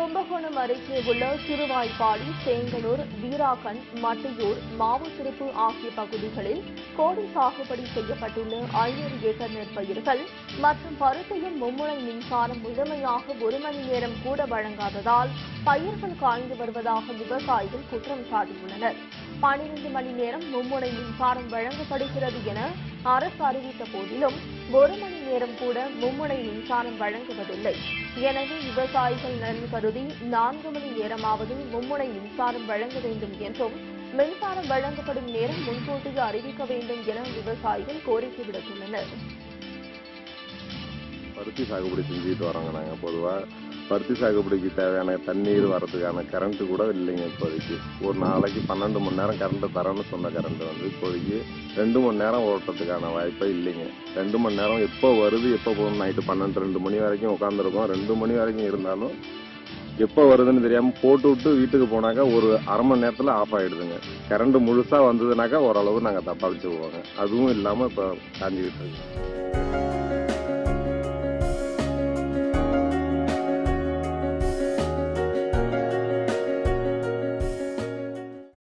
கும்பகோணம் அருகே உள்ள சிறுவாய்ப்பாடி சேங்கனூர் வீராகன் மட்டையூர் மாவுத்திருப்பு ஆகிய பகுதிகளில் கோடை சாகுபடி செய்யப்பட்டுள்ள ஐநூறு ஏக்கர் நெற்பயிர்கள் மற்றும் பருத்தியின் மும்முனை மின்சாரம் முழுமையாக ஒரு மணி நேரம் கூட வழங்காததால் பயிர்கள் காய்ந்து வருவதாக விவசாயிகள் குற்றம் சாட்டியுள்ளனர். பனிரெண்டு மணி நேரம் மும்முனை மின்சாரம் வழங்கப்படுகிறது என அரசு அறிவித்த போதிலும் ஒரு மணி நேரம் கூட மும்முனை மின்சாரம் வழங்குவதில்லை. எனவே விவசாயிகள் நலன் கருதி நான்கு மணி நேரமாவது மும்முனை மின்சாரம் வழங்க வேண்டும் என்றும் மின்சாரம் வழங்கப்படும் நேரம் முன்கூட்டியே அறிவிக்க வேண்டும் என விவசாயிகள் கோரிக்கை விடுத்துள்ளனர். பருத்தி சாகுபடி செஞ்சுட்டு வராங்க நாங்கள் பொதுவாக பருத்தி சாகுபடிக்கு தேவையான தண்ணீர் வர்றதுக்கான கரண்ட்டு கூட இல்லைங்க இப்போதைக்கு. ஒரு நாளைக்கு பன்னெண்டு மணி நேரம் கரண்ட் தரேன்னு சொன்ன கரண்ட் வந்து இப்போதைக்கு ரெண்டு மணி நேரம் ஓட்டுறதுக்கான வாய்ப்பே இல்லைங்க. ரெண்டு மணி நேரம் எப்போ வருது எப்போ போகணும் நைட்டு பன்னெண்டு ரெண்டு மணி வரைக்கும் உட்காந்துருக்கோம் ரெண்டு மணி வரைக்கும் இருந்தாலும் எப்போ வருதுன்னு தெரியாமல் போட்டு விட்டு வீட்டுக்கு போனாக்கா ஒரு அரை மணி நேரத்தில் ஆஃப் ஆகிடுதுங்க கரண்ட் முழுசாக வந்ததுனாக்கா ஓரளவு நாங்கள் தப்பாளிச்சு போவாங்க அதுவும் இல்லாமல் இப்போ காஞ்சிக்கிட்டு இருக்கு